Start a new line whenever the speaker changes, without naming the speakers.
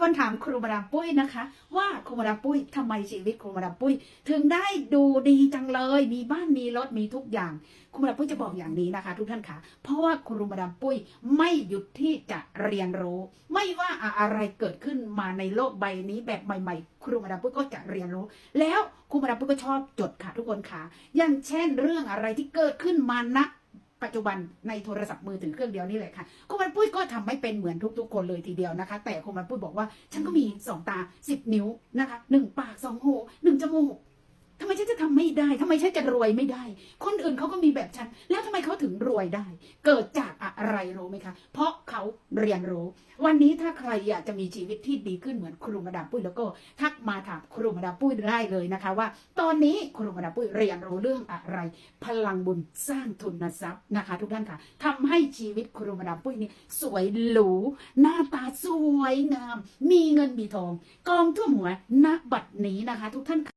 คนถามครูมาดามปุ้ยนะคะ ว่าครูมาดามปุ้ยทำไมชีวิตครูมาดามปุ้ย ถึงได้ดูดีจังเลย มีบ้านมีรถมีทุกอย่างครูมาดามปุ้ยจะบอกอย่างนี้นะคะ ทุกท่านค่ะเพราะว่าครูมาดามปุ้ยไม่หยุดที่จะเรียนรู้ ไม่ว่าอะไรเกิดขึ้นมาในโลกใบนี้แบบใหม่ ๆ ครูมาดามปุ้ยก็จะเรียนรู้ แล้วครูมาดามปุ้ยก็ชอบจดค่ะทุกคนค่ะ อย่างเช่น เรื่องอะไรที่เกิดขึ้นมาณ ปัจจุบันในโทรศัพท์มือถือเครื่องเดียวนี่แหละค่ะคุณมันปุ้ยก็ทำไม่เป็นเหมือนทุก ๆ คนเลยทีเดียวนะคะ แต่คุณมันปุ้ยบอกว่าฉันก็มีสองตาสิบนิ้วนะคะหนึ่งปากสองหูหนึ่งจมูกทำไมฉันจะทำไม่ได้ทำไมฉันจะรวยไม่ได้ คนอื่นเขาก็มีแบบฉัน แล้วทำไม เขาถึงรวยได้ เกิดจากอะไรรู้ไหมคะ เพราะเขาเรียนรู้ วันนี้ถ้าใครอยากจะมีชีวิตที่ดีขึ้นเหมือนครูมาดามปุ้ยแล้วก็ทักมาถามครูมาดามปุ้ยได้เลยนะคะ ว่า ตอนนี้ครูมาดามปุ้ยเรียนรู้เรื่องอะไร พลังบุญสร้างทุนทรัพย์นะคะ ทุกท่านค่ะทำให้ชีวิตครูมาดามปุ้ยนี่สวยหรูหน้าตาสวยงาม มีเงินมีทอง กองท่วหัวณบัดนี้นะคะ ทุกท่านค่ะ